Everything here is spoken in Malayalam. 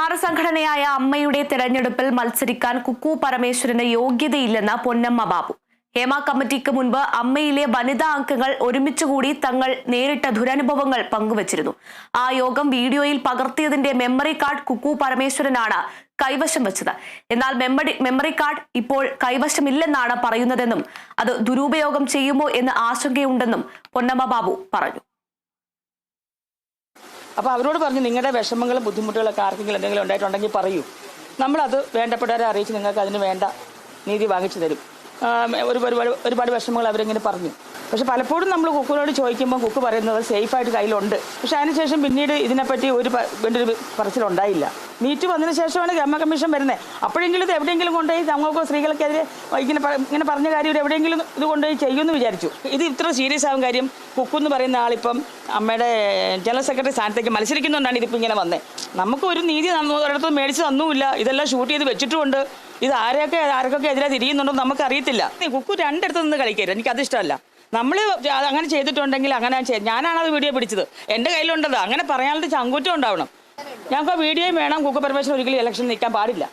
താരസംഘടനയായ അമ്മയുടെ തെരഞ്ഞെടുപ്പിൽ മത്സരിക്കാൻ കുക്കു പരമേശ്വരന് യോഗ്യതയില്ലെന്ന് പൊന്നമ്മ ബാബു. ഹേമ കമ്മിറ്റിക്ക് മുൻപ് അമ്മയിലെ വനിതാ അംഗങ്ങൾ ഒരുമിച്ചുകൂടി തങ്ങൾ നേരിട്ട ദുരനുഭവങ്ങൾ പങ്കുവച്ചിരുന്നു. ആ യോഗം വീഡിയോയിൽ പകർത്തിയതിന്റെ മെമ്മറി കാർഡ് കുക്കു പരമേശ്വരനാണ് കൈവശം വെച്ചത്. എന്നാൽ മെമ്മറി മെമ്മറി കാർഡ് ഇപ്പോൾ കൈവശമില്ലെന്നാണ് പറയുന്നതെന്നും അത് ദുരുപയോഗം ചെയ്യുമോ എന്ന് ആശങ്കയുണ്ടെന്നും പൊന്നമ്മ ബാബു പറഞ്ഞു. അപ്പോൾ അവരോട് പറഞ്ഞു നിങ്ങളുടെ വിഷമങ്ങളും ബുദ്ധിമുട്ടുകളൊക്കെ ആർക്കെങ്കിലും എന്തെങ്കിലും ഉണ്ടായിട്ടുണ്ടെങ്കിൽ പറയൂ. നമ്മളത് വേണ്ടപ്പെട്ടവരെ അറിയിച്ച് നിങ്ങൾക്ക് അതിന് വേണ്ട നീതി വാങ്ങിച്ചു തരും. ഒരുപാട് ഒരുപാട് വിഷമങ്ങൾ അവരിങ്ങനെ പറഞ്ഞു. പക്ഷെ പലപ്പോഴും നമ്മൾ കുക്കിനോട് ചോദിക്കുമ്പോൾ കുക്ക് പറയുന്നത് സേഫായിട്ട് കയ്യിലുണ്ട്. പക്ഷെ അതിനുശേഷം പിന്നീട് ഇതിനെപ്പറ്റി ഒരു വേണ്ടൊരു പറച്ചിലുണ്ടായില്ല മീറ്റ് വന്നതിന് ശേഷമാണ് ഗ്രാമ കമ്മീഷൻ വരുന്നത് അപ്പോഴെങ്കിലും ഇത് എവിടെയെങ്കിലും കൊണ്ടുപോയി തങ്ങൾക്കോ സ്ത്രീകൾക്കെതിരെ ഇങ്ങനെ ഇങ്ങനെ പറഞ്ഞ കാര്യം എവിടെയെങ്കിലും ഇത് കൊണ്ടുപോയി ചെയ്യുമെന്ന് വിചാരിച്ചു. ഇത് ഇത്ര സീരിയസ് ആവും കാര്യം കുക്കു എന്ന് പറയുന്ന ആളിപ്പം അമ്മയുടെ ജനറൽ സെക്രട്ടറി സ്ഥാനത്തേക്ക് മത്സരിക്കുന്നതുകൊണ്ടാണ് ഇതിപ്പോൾ ഇങ്ങനെ വന്നത് നമുക്ക് ഒരു നീതി തന്നു ഒരിടത്തും മേടിച്ച് തന്നുമില്ല. ഇതെല്ലാം ഷൂട്ട് ചെയ്ത് വെച്ചിട്ടുമുണ്ട്. ഇത് ആരെയൊക്കെ ആർക്കൊക്കെ എതിരെ തിരിയുന്നുണ്ടോ നമുക്ക് അറിയത്തില്ല കുക്കു രണ്ടിടത്ത് നിന്ന് കളിക്കരുത്. എനിക്കത് ഇഷ്ടമല്ല നമ്മൾ അങ്ങനെ ചെയ്തിട്ടുണ്ടെങ്കിൽ അങ്ങനെ ഞാനാണ് അത് വീഡിയോ പിടിച്ചത്. എന്റെ കയ്യിലുണ്ടത്. അങ്ങനെ പറയാനുള്ള ചങ്കൂറ്റം ഉണ്ടാവണം. ഞങ്ങൾക്ക് വീഡിയോയും വേണം. കുക്കു പരമേശ്വരൻ ഒരിക്കലും ഇലക്ഷൻ നിൽക്കാൻ പാടില്ല.